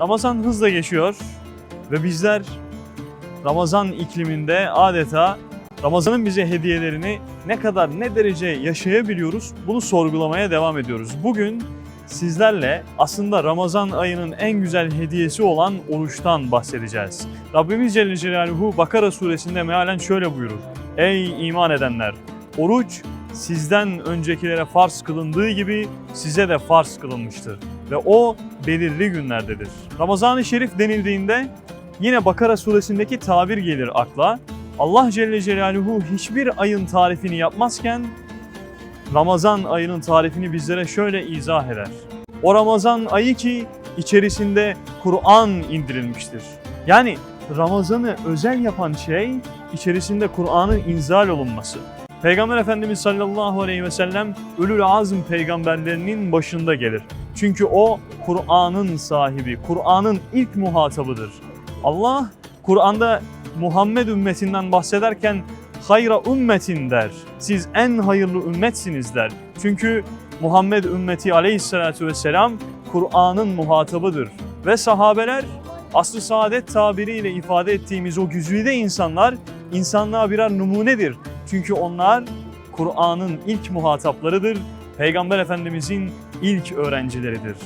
Ramazan hızla geçiyor ve bizler Ramazan ikliminde adeta Ramazan'ın bize hediyelerini ne kadar ne derece yaşayabiliyoruz bunu sorgulamaya devam ediyoruz. Bugün sizlerle aslında Ramazan ayının en güzel hediyesi olan oruçtan bahsedeceğiz. Rabbimiz Celle Celaluhu Bakara suresinde mealen şöyle buyurur. Ey iman edenler! Oruç sizden öncekilere farz kılındığı gibi size de farz kılınmıştır ve o belirli günlerdedir. Ramazan-ı Şerif denildiğinde yine Bakara suresindeki tabir gelir akla. Allah Celle Celaluhu hiçbir ayın tarifini yapmazken Ramazan ayının tarifini bizlere şöyle izah eder. O Ramazan ayı ki içerisinde Kur'an indirilmiştir. Yani Ramazan'ı özel yapan şey içerisinde Kur'an'ın inzal olunması. Peygamber Efendimiz sallallahu aleyhi ve sellem Ölül Azm peygamberlerinin başında gelir. Çünkü o Kur'an'ın sahibi, Kur'an'ın ilk muhatabıdır. Allah Kur'an'da Muhammed ümmetinden bahsederken hayra ümmetin der. Siz en hayırlı ümmetsiniz der. Çünkü Muhammed ümmeti aleyhissalatu vesselam Kur'an'ın muhatabıdır. Ve sahabeler asr-ı saadet tabiriyle ifade ettiğimiz o güzide insanlar insanlığa birer numunedir. Çünkü onlar Kur'an'ın ilk muhataplarıdır. Peygamber Efendimizin ilk öğrencileridir.